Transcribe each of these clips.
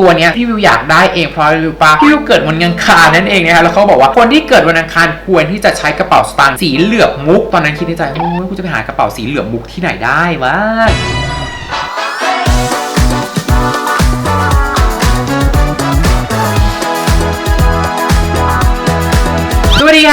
ตัวเนี้ยพี่วิวอยากได้เองเพราะอะไรรู้ปะพี่วิวเกิดวันอังคารนั่นเองนะคะแล้วเขาบอกว่าคนที่เกิดวันอังคารควรที่จะใช้กระเป๋าสตางค์สีเหลือบมุก ตอนนั้นคิดในใจโอ้ยกูจะไปหากระเป๋าสีเหลือบมุกที่ไหนได้วะ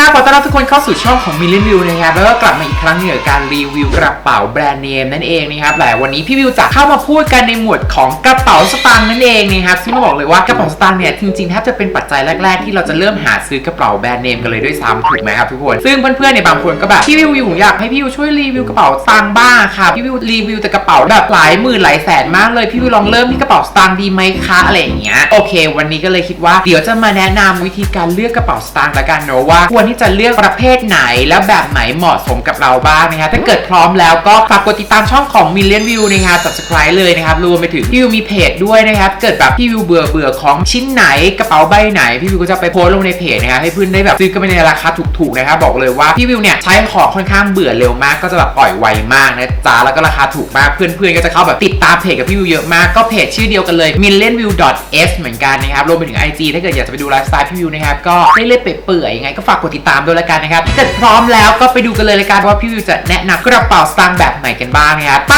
ครับขอต้อนรับทุกคนเข้าสู่ช่องของ Million View นะครับแล้วก็กลับมาอีกครั้งหนึงกับการรีวิวกระเป๋าแบรนด์เนมนั่นเองนะครับแต่วันนี้พี่วิวจะเข้ามาพูดกันในหมวดของกระเป๋าสตางค์นั่นเองนะครับซึ่งต้องบอกเลยว่ากระเป๋าสตางค์เนี่ยจริงๆแทบจะเป็นปัจจัยแรกๆ ที่เราจะเริ่มหาซื้อกระเป๋าแบรนด์เนมกันเลยด้วยซ้ำถูกไหมครับทุกคนซึ่งเพื่อนๆในบางคนก็แบบพี่วิวอยู่อยากให้พี่วิวช่วยรีวิวกระเป๋าสตางค์บ้างค่ะพี่วิวรีวิวแต่กระเป๋าแบบหลายหมื่นหลายแสนมากเลยพี่วิวลองเริ่มที่กระเป๋าสตางค์ดีไหมคะอะไรอย่างเงี้ยโอเค วันนี้ก็เลยคิดว่าเดี๋ยวจะมาแนะนำวิธีการเลือกกระเป๋าสตางค์ละกันเนอะว่าควรที่จะเลือกประเภทไหน แล้วแบบไหนเหมาะสมกับเราบ้างนะคะถ้าเกิดพร้อมแล้วก็ฝากกดติดตามช่องของ Million View นะครับ subscribe เลยนะครับรวมไปถึงพี่วิวมีเพจด้วยนะครับเกิดแบบพี่วิวเบื่อเบื่อของชิ้นไหนกระเป๋าใบไหน พี่วิวก็จะไปโพสลงในเพจนะครับให้เพื่อนได้แบบซื้อกันไปในราคาถูกๆนะครับบอกเลยว่าพี่วิวเนี่ยใช้ของค่อนข้างเบื่อเร็วมากก็จะแบบปล่อยไวมากนะจ๊ะแล้วก็ราคาถูกมากเพื่อนๆก็จะเข้าแบบติดตามเพจกับพี่วิวเยอะมากก็เพจชื่อเดียวกันเลย millionview.s เหมือนกันนะครับรวมไปถึง IG ถ้าเกิดอยากจะไปดูไลฟ์สไตล์พี่วิวนะครับก็ไม่เล่เปื่อยๆยังไงก็ฝากกดติดตามด้วยละกันนะครับถ้าเกิดพร้อมแล้วก็ไปดูกันเลยละกันว่าพี่วิวจะแนะนำกระเป๋าสตางค์แบบไหนกันบ้างนะครับไป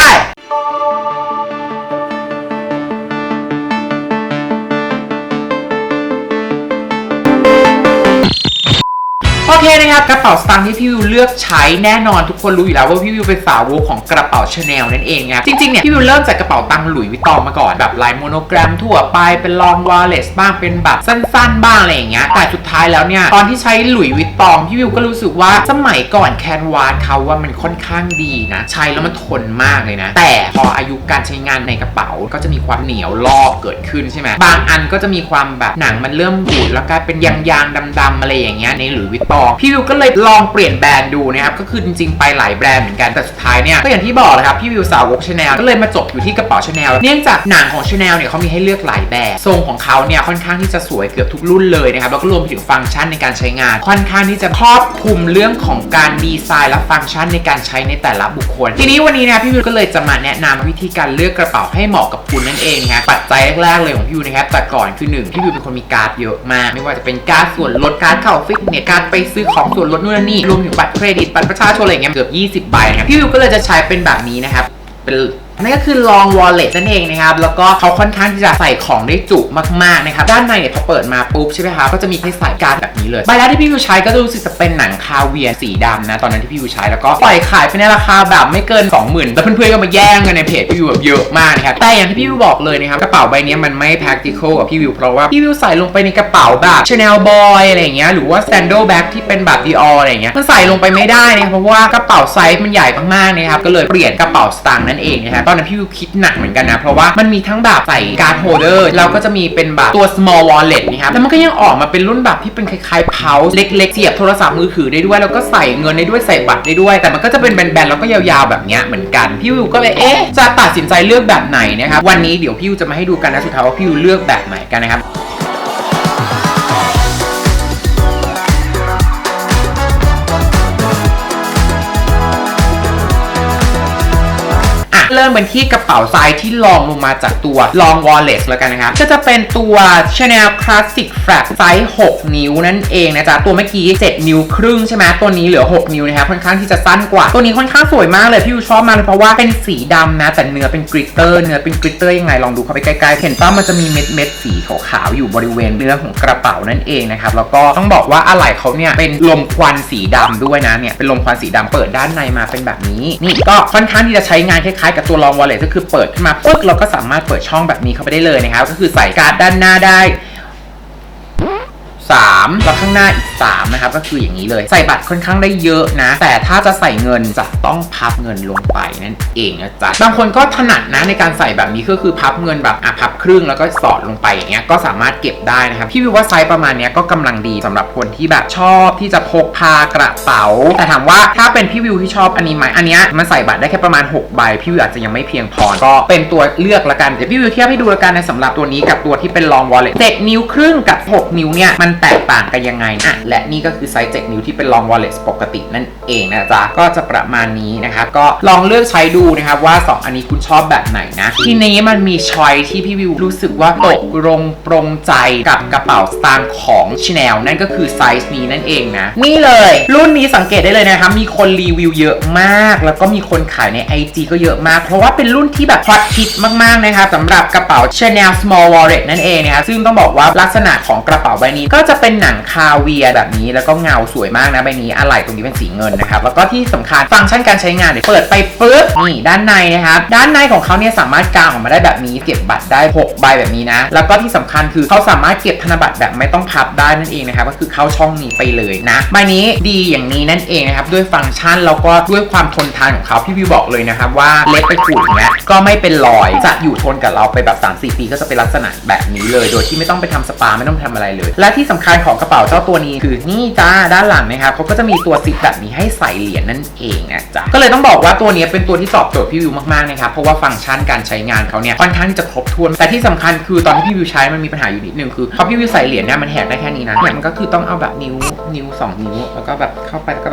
โอเคนะครับกระเป๋าสตางค์ที่พี่วิวเลือกใช้แน่นอนทุกคนรู้อยู่แล้วว่าพี่วิวเป็นสาวกของกระเป๋าชาแนลนั่นเองครับจริงๆเนี่ยพี่วิวเริ่มจากกระเป๋าตังค์หลุยส์วิตตองมาก่อนแบบลายโมโนแกรมทั่วไปเป็นลองวอลเลสบ้างเป็นแบบสั้นๆ บ้างอะไรอย่างเงี้ยแต่สุดท้ายแล้วเนี่ยตอนที่ใช้หลุยส์วิตตองพี่วิวก็รู้สึกว่าสมัยก่อนแคนวาสเขาว่ามันค่อนข้างดีนะ ใช้แล้วมันทนมากเลยนะ แต่พออายุการใช้งานในกระเป๋าก็จะมีความเหนียวลอกเกิดขึ้นใช่ไหมบางอันก็จะมีความแบบหนังมันเริ่มบูดแล้วกลายเป็นยางๆดำๆอะไรอย่างเงี้ยในหลุยส์วิตตอง พี่วิวก็เลยลองเปลี่ยนแบรนด์ดูนะครับก็คือจริงๆไปหลายแบรนด์เหมือนกันแต่สุดท้ายเนี่ยก็อย่างที่บอกเลยครับพี่วิวสาวกชาแนลก็เลยมาจบอยู่ที่กระเป๋าชาแนลเนื่องจากหนังของชาแนลเนี่ยเขามีให้เลือกหลายแบบทรงของเขาเนี่ยค่อนข้างที่จะสวยเกือบทุกรุ่นเลยนะครับแล้วก็รวมไปถึงฟังก์ชันในการใช้งาน ค่อนข้างที่จะครอบคลุมเรื่องของการดีไซน์และฟังก์ชันในการใช้ในแต่ละบุคคล ทีนี้วันนี้นะพี่วิวก็เลยจะมาแนะนำวิธีการเลือกกระเป๋าให้เหมาะกับคุณนั่นเองนะปัจจัยแรกๆเลยของพี่วิวนะครับแต่ก่อนคือหนึ่งพี่วิวเป็นคนมีการ์ดเยอะมาก ไม่ว่าจะเป็นการ์ดส่วนลดการ์ดเข้าฟิตเนสการ์ดไปซื้อของส่วนลดนู่นนี่รวมถึงบัตรเครดิตบัตรประชาชนอะไรเงี้ยเกือบ 20 ใบนะครับพี่วิวก็เลยจะใช้เป็นแบบนี้นะครับเป็น นั่นก็คือ long wallet นั่นเองนะครับ แล้วก็เขาค่อนข้างที่จะใส่ของได้จุมากๆนะครับ ด้านในเนี่ยพอเปิดมาปุ๊บใช่ไหมครับก็จะมีให้ใส่การ์ดแบบนี้เลย ใบแรกที่พี่วิวใช้ก็รู้สึกจะเป็นหนังคาเวียร์สีดำนะ ตอนนั้นที่พี่วิวใช้ แล้วก็ปล่อยขายไปในราคาแบบไม่เกิน 20,000 แล้วเพื่อนๆก็มาแย่งกันในเพจพี่วิวแบบเยอะมากนะครับ แต่อย่างที่พี่วิวบอกเลยนะครับ กระเป๋าใบนี้มันไม่ practical กับพี่วิว เพราะว่าพี่วิวใส่ลงไปในกระเป๋าแบบ Chanel Boy อะไรเงี้ย หรือว่า Sandal Bag ที่เป็นแบบ Dior อะไรอย่างเงี้ย มันใส่ลงไปไม่ได้นะครับเพราะว่ากระเป๋าไซส์มันใหญ่มากๆนะครับ ก็เลยเปลี่ยนกระเป๋าสตางค์นั่นเองนะครับตอนนั้นพี่วิวคิดหนักเหมือนกันนะ เพราะว่ามันมีทั้งแบบใส่การ์ดโฮเดอร์แล้วก็จะมีเป็นแบบตัว small wallet นะครับแล้วมันก็ยังออกมาเป็นรุ่นแบบที่เป็นคล้ายๆ pouch เล็กๆเสียบโทรศัพท์มือถือได้ด้วย แล้วก็ใส่เงินได้ด้วยใส่บัตรได้ด้วย แต่มันก็จะเป็นแบนๆแล้วก็ยาวๆแบบเนี้ยเหมือนกันพี่วิวก็เลยเอ๊ะจะตัดสินใจเลือกแบบไหนนะครับวันนี้เดี๋ยวพี่วิวจะมาให้ดูกันนะสุดท้ายว่าพี่วิวเลือกแบบไหนกันนะครับ เริ่มเป็นที่กระเป๋าไซส์ที่รองลงมาจากตัว long wallet แล้วกันนะครับ ก็จะเป็นตัว Chanel Classic Flap ไซส์ 6 นิ้วนั่นเองนะจ๊ะ ตัวเมื่อกี้ 7 นิ้วครึ่งใช่ไหมตัวนี้เหลือ 6 นิ้วนะครับค่อนข้างที่จะสั้นกว่า ตัวนี้ค่อนข้างสวยมากเลย พี่วิวชอบมากเลยเพราะว่าเป็นสีดำนะ แต่เนื้อเป็นกริตเตอร์เนื้อเป็นกริตเตอร์ยังไงลองดูเข้าไปใกล้ๆ เห็นป้ามันจะมีเม็ดเม็ดสีขาวๆอยู่บริเวณเนื้อของกระเป๋านั่นเองนะครับแล้วก็ต้องบอกว่าอะไหล่เขาเนี่ยเป็นลมควันสีดำด้วยนะเนี่ยเป็นลมควันสีดำเปิดด้านในมาเป็นแบบนี้นี่ก็ค่อนข้างที่จะใช้งานคล้ายๆกับตัว long wallet ก็คือเปิดขึ้นมาปุ๊บเราก็สามารถเปิดช่องแบบนี้เข้าไปได้เลยนะครับก็คือใส่การ์ดด้านหน้าได้ 3 แล้วข้างหน้าอีก 3 นะครับ ก็คืออย่างนี้เลย ใส่บัตรค่อนข้างได้เยอะนะ แต่ถ้าจะใส่เงินจะต้องพับเงินลงไปนั่นเองนะจ๊ะบางคนก็ถนัดนะในการใส่แบบนี้ก็คือพับเงินแบบอะพับครึ่งแล้วก็สอดลงไปอย่างเงี้ยก็สามารถเก็บได้นะครับพี่วิวว่าไซส์ประมาณเนี้ยก็กำลังดีสำหรับคนที่แบบชอบที่จะพกพากระเป๋า แต่ถามว่าถ้าเป็นพี่วิวที่ชอบอันนี้ไหมอันเนี้ยมันใส่บัตรได้แค่ประมาณ6ใบพี่วิวอาจจะยังไม่เพียงพอก็เป็นตัวเลือกละกันเดี๋ยวพี่วิวเทียบให้ดูละกันในสำหรับตัวนี้กับตัวที่เป็น long wallet 7นิ้วครึ่งกับ 6 นิ้วเนี่ยมันแตกต่างกันยังไงอะและนี่ก็คือไซส์ 7 นิ้วที่เป็น long wallet ปกตินั่นเองนะจ๊ะ ก็จะประมาณนี้นะครับ ก็ลองเลือกใช้ดูนะครับว่า 2 อันนี้คุณชอบแบบไหนนะ ทีนี้มันมีชอยที่พี่วิวรู้สึกว่าตกลงปรงใจกับกระเป๋าสตางค์ของ Chanel นั่นก็คือไซส์นี้นั่นเองนะ นี่เลย รุ่นนี้สังเกตได้เลยนะครับมีคนรีวิวเยอะมาก แล้วก็มีคนขายใน IG ก็เยอะมาก เพราะว่าเป็นรุ่นที่แบบฮอตฮิตมากๆนะครับสำหรับกระเป๋า Chanel Small Wallet นั่นเองนะครับซึ่งต้องบอกว่าลักษณะของกระเป๋าใบนี้ก็จะเป็นหนังคาเวียร์แบบนี้แล้วก็เงาสวยมากนะใบนี้อะไหล่ตรงนี้เป็นสีเงินนะครับ แล้วก็ที่สำคัญฟังก์ชันการใช้งานเนี่ยเปิดไปปึ๊บนี่ด้านในนะครับ ด้านในของเขาเนี่ยสามารถกางออกมาได้แบบนี้เก็บบัตรได้ 6 ใบแบบนี้นะ แล้วก็ที่สำคัญคือเขาสามารถเก็บธนบัตรแบบไม่ต้องพับได้นั่นเองนะครับก็คือเข้าช่องนี้ไปเลยนะใบนี้ดีอย่างนี้นั่นเองนะครับด้วยฟังก์ชันแล้วก็ด้วยความทนทานของเขาพี่วิวบอกเลยนะครับว่าเล็บไปขูดอย่างเงี้ยก็ไม่เป็นรอยจะอยู่ทนกับเราไปแบบ3-4ปีก็จะเป็นลักษณะแบบนี้เลย โดยที่ไม่ต้องไปทำสปาไม่ต้องทำอะไรเลย และที่สำคัญของกระเป๋าเจ้าตัวนี้คือนี่จ้าด้านหลังนะครับเขาก็จะมีตัวซิปแบบนี้ให้ใส่เหรียญนั่นเองนะจ๊ะก็เลยต้องบอกว่าตัวนี้เป็นตัวที่ตอบโจทย์พี่วิวมากๆนะครับเพราะว่าฟังก์ชันการใช้งานเขาเนี่ยค่อนข้างที่จะครบถ้วน แต่ที่สำคัญคือตอนที่พี่วิวใช้มันมีปัญหาอยู่นิดนึงคือพอพี่วิวใส่เหรียญเนี่ยมันแหกได้แค่นี้นะเนี่ยมันก็คือต้องเอาแบบนิ้วนิ้วสองนิ้วแล้วก็แบบเข้าไปแล้วก็แบ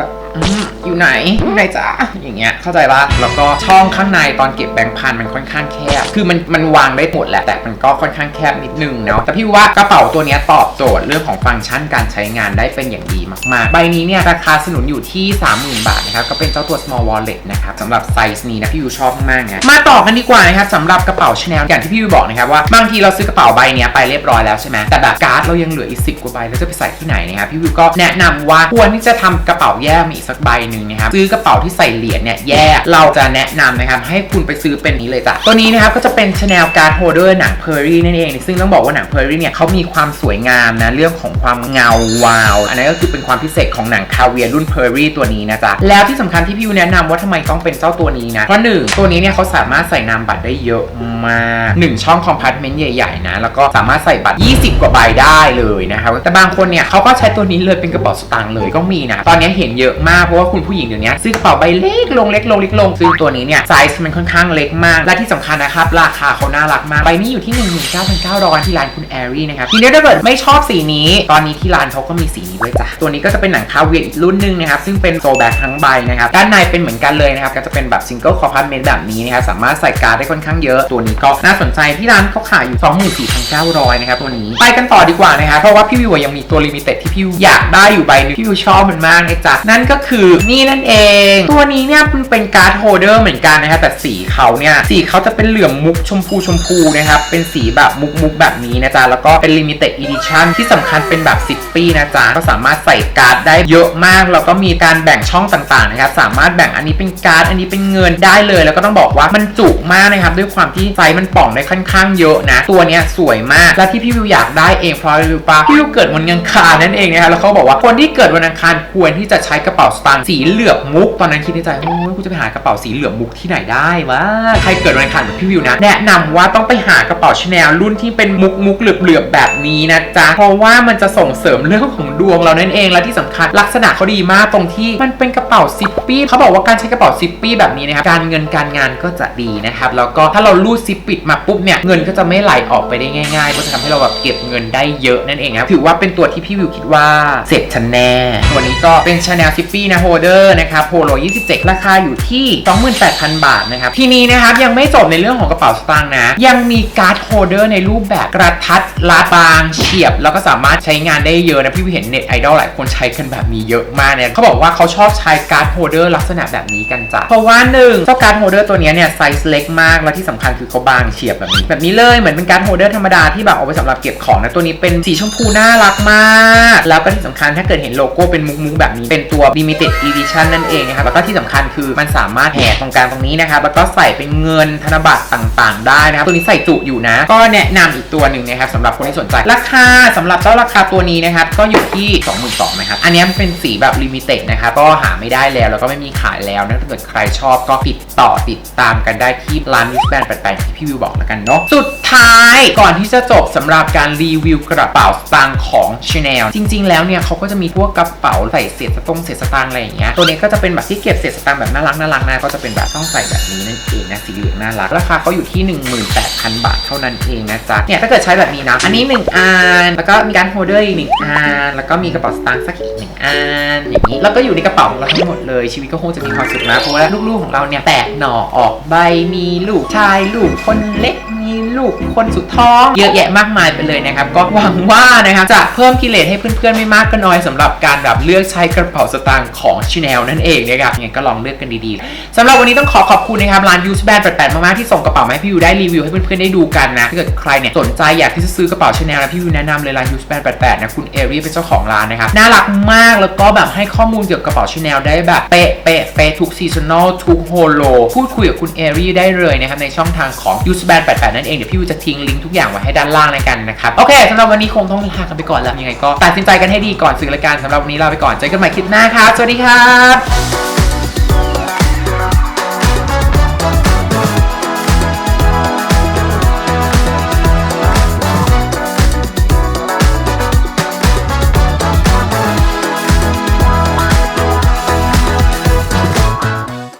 อยู่ไหนอยู่ไหนจ้าอย่างเงี้ยเข้าใจปะแล้วก็ช่องข้างในตอนเก็บแบงค์พันมันค่อนข้างแคบ คือมันมันวางได้หมดแหละแต่มันก็ค่อนข้างแคบนิดนึงเนาะแต่พี่ว่ากระเป๋าตัวเนี้ยตอบโจทย์เรื่องของฟังก์ชันการใช้งานได้เป็นอย่างดีมากๆ ใบนี้เนี่ยราคาสนุนอยู่ที่ 30,000 บาทนะครับก็เป็นเจ้าตัว small wallet นะครับสำหรับไซส์นี้นะพี่วิวชอบมากไงมาต่อกันดีกว่านะครับสำหรับกระเป๋า Chanel อย่างที่พี่วิวบอกนะครับว่าบางทีเราซื้อกระเป๋าใบเนี้ยไปเรียบร้อยแล้วใช่ไหมแต่แบบการ์ดเรายังเหลืออีก10กว่าใบแล้วจะไปใส่ที่ไหนนะครับพี่วิวก็แนะนำว่าควรที่จะทำกระเป๋าแยกมาอีกสักใบหนึ่งนะครับซื้อกระเป๋าที่ใส่เหรียญเนี่ยแยกเราจะแนะนำนะครับให้คุณไปซื้อเป็นนี้เลยจ้ะตัวนี้นะครับก็จะเป็น Chanel Card Holder หนัง Perry นั่นเอง ซึ่งต้องบอกว่าหนัง Perry เนี่ยเขามีความสวยงามนะเรื่องของความเงาวาว อันนั้นก็คือเป็นความพิเศษของหนังคาเวียรุ่น Perry ตัวนี้นะจ๊ะแล้วที่สำคัญที่พี่วิวแนะนำว่าทำไมต้องเป็นเจ้าตัวนี้นะเพราะหนึ่งตัวนี้เนี่ยเขาสามารถใส่นามบัตรได้เยอะมากหนึ่งช่องคอมพาร์ตเมนต์ใหญ่ๆนะแล้วก็สามารถใส่บัตร 20 กว่าใบได้เลยนะครับแต่บางคนเนี่ยเขาก็ใช้ตัวนี้เลยเป็นกระเป๋าสตางค์เลยก็มีนะตอนนี้เห็นเยอะมากเพราะว่าคุณผู้หญิงเดี๋ยวนี้ซื้อกระเป๋าใบเล็กลงเล็กลงเล็กลงซึ่งตัวนี้เนี่ยไซส์มันค่อนข้างเล็กมาก และที่สำคัญนะครับ ราคาเขาน่ารักมากใบนี้อยู่ที่ 19,900ที่ร้านคุณแอรี่นะครับทีนี้ถ้าเกิดไม่ชอบสีนี้ ตอนนี้ที่ร้านเขาก็มีสีนี้ด้วยจ้ะตัวนี้ก็จะเป็นหนังคาเวียร์อีกรุ่นหนึงนะครับซึ่งเป็นโซแบ็คทั้งใบนะครับด้านในเป็นเหมือนกันเลยนะครับก็จะเป็นแบบซิงเกิลคอมพาร์ตเมนต์แบบนี้นะครับสามารถใส่การ์ดได้ค่อนข้างเยอะ ตัวนี้ก็น่าสนใจที่ร้านเขาขายอยู่ 24,900นะครับตัวนี้ไปกันต่อดีกว่านะครับเพราะว่าพี่วิวยังมีตัวลิมิเต็ดที่พี่วิวอยากได้อยู่ใบนึงพี่วิวชอบมันมากนะจ๊ะนั่นก็คือนี่นั่นเอง ตัวนี้เนี่ยมันเป็นการ์ดโฮเดอร์เหมือนกันนะครับแต่สีเขาเนี่ยสีเขาจะเป็นเหลืองมุกชมพูชมพูนะครับเป็นสีแบบมุกมุกแบบนี้นะจ๊ะแล้วก็เป็นลิมิเต็ดอีดิชั่นที่สำคัญเป็นแบบซิปี้นะจ๊ะก็สามารถใส่การ์ดได้เยอะมากแล้วก็มีการแบ่งช่องต่างๆนะครับสามารถแบ่งอันนี้เป็นการ์ดอันนี้เป็นเงินได้เลย แล้วก็ต้องบอกว่ามันจุมากนะครับด้วยความที่ไซส์มันป่องได้ค่อนข้างเยอะนะ ตัวเนี้ยสวยมากและที่พี่วิวอยากได้เองเพราะอะไรรู้ปะพี่วิวเกิดวันอังคารนั่นเองนะครับแล้วเขาบอกว่าคนที่เกิดวันอังคารควรที่จะใช้กระเป๋าสตางค์สีเหลือบมุก ตอนนั้นคิดในใจโอ้ยกูจะไปหากระเป๋าสีเหลือบมุกที่ไหนได้วะ ใครเกิดวันอังคารแบบพี่วิวนะ แนะนำว่าต้องไปหากระเป๋าชาแนลรุ่นที่เป็นมุกมุกเหลือบเหลือบแบบนี้นะจ๊ะ เพราะว่ามันจะส่งเสริมเรื่องของดวงเรานั่นเอง และที่สำคัญลักษณะเขาดีมากตรงที่มันเป็นกระเป๋าซิปปี้เขาบอกว่าการใช้กระเป๋าซิปปี้แบบนี้นะครับ การเงินการงานก็จะดีนะครับ แล้วก็ถ้าเราลูดซิปปิดมาปุ๊บเนี่ย เงินก็จะไม่ไหลออกไปได้ง่ายๆ ก็จะทำให้เราแบบเก็บเงินได้เยอะนั่นเองครับ ถือว่าเป็นตัวที่พี่วิวคิดว่าเสร็จฉันแน่ ตัวนี้ก็เป็น Chanel ซิปปี้นะโฮเดอร์นะครับโพโล27 ราคาอยู่ที่ 28,000 บาทนะครับทีนี้นะครับยังไม่จบในเรื่องของกระเป๋าสตางค์นะ ยังมีการ์ดโฮเดอร์ในรูปแบบกระทัดรัดบางเฉียบ แล้วก็สามารถใช้งานได้เยอะนะพี่วิวเห็นเน็ตไอดอลหลายคนใช้กันแบบนี้เยอะมากเนี่ยเขาบอกว่าเขาชอบใช้การ์ดโฮเดอร์ลักษณะแบบนี้กันจ้ะเพราะว่าหนึ่งเจ้าการ์ดโฮเดอร์ตัวเนี้ยเนี่ยไซส์เล็กมากและที่สำคัญคือเขาบางเฉียบแบบนี้แบบนี้เลยเหมือนเป็นการ์ดโฮเดอร์ธรรมดาที่แบบเอาไปสำหรับเก็บของนะตัวนี้เป็นสีชมพูน่ารักมาก แล้วก็ที่สำคัญถ้าเกิดเห็นโลโก้เป็นมุกๆแบบนี้เป็นตัว limited edition นั่นเองนะครับแล้วก็ที่สำคัญคือมันสามารถแหกตรงกลางตรงนี้นะครับแล้วก็ใส่เป็นเงินธนบัตรต่างๆ ได้นะครับตัวนี้ใส่จุอยู่นะ ก็แนะนำอีกตัวหนึ่งนะครับสำหรับคนที่สนใจ ราคาสำหรับเจ้าราคาตัวนี้นะครับก็อยู่ที่ 22,000นะครับอันนี้มันเป็นสีแบบ limited นะครับก็หาไม่ได้แล้วแล้วก็ไม่มีขายแล้วนะถ้าเกิดใครชอบก็ติดต่อติดตามกันได้ที่ร้านวิสแบนแปลกๆที่พี่วิวบอกแล้วกันเนาะสุดท้ายก่อนที่จะจบสำหรับการรีวิวกระเป๋าสตางค์ของ Chanel จริง ๆ แล้วเนี่ยเขาก็จะมีพวกกระเป๋าใส่เศษสตงเศษสตางค์อะไรอย่างเงี้ยตัวนี้ก็จะเป็นแบบที่เก็บเศษสตางค์แบบน่ารักน่ารักนะก็จะเป็นแบบต้องใส่แบบนี้นั่นเองนะสีเหลืองน่ารัก ราคาเขาอยู่ที่ 18,000 บาทเท่านั้นเองนะจ๊ะเนี่ยถ้าเกิดใช้แบบนี้นะ อันนี้ 1อันแล้วก็มีการโฮเดอร์อีกหนึ่งอันแล้วก็มีกระเป๋าสตางค์สักอีกหนึ่งอันอย่างนี้แล้วก็อยู่ในกระเป๋าของเราทั้งหมดเลยชีวิตก็คงจะมีความสุขนะเพราะว่าลูกๆของเราเนี่ยแตกหน่อออกใบมีลูกชายลูกคนเล็ก ลูกคนสุดท้อง เยอะแยะมากมายไปเลยนะครับ ก็หวังว่านะครับจะเพิ่มกิเลสให้เพื่อนๆไม่มากก็น้อยสำหรับการแบบเลือกใช้กระเป๋าสตางค์ของช n แนลนั่นเองนะครับยังไงก็ลองเลือกกันดีๆสำหรับวันนี้ต้องขอขอบคุณนะครับร้าน Use Band 88มากๆที่ส่งกระเป๋ามาให้พี่วิวได้รีวิวให้เพื่อนๆได้ดูกันนะถ้าเกิดใครเนี่ยสนใจอยากที่จะซื้อกระเป๋าช n แนลนะพี่วิวแนะนำเลยร้าน Use Band 88นะคุณเอรี่เป็นเจ้าของร้านนะครับน่ารักมากแล้วก็แบบให้ข้อมูลเกี่ยวกับกระเป๋าช n แนลได้แบบเป๊ะเป๊ะเป๊ะทุกซีซันอลทุกโฮโลพูดคุยกับคุณเอรีได้เลยนะครับในช่องทางของ Use Band 88นั่นเองเดี๋ยวพี่วิวจะทิ้งลิงก์ทุกอย่างไว้ให้ด้านล่างในกันนะครับโอเคสำหรับวันนี้คงต้องลากันไปก่อนแล้วยังไงก็ตัดสินใจกันให้ดีก่อนซื้อรายการสำหรับวันนี้ลาไปก่อนเจอกันใหม่คลิปหน้าครับสวัสดีครับ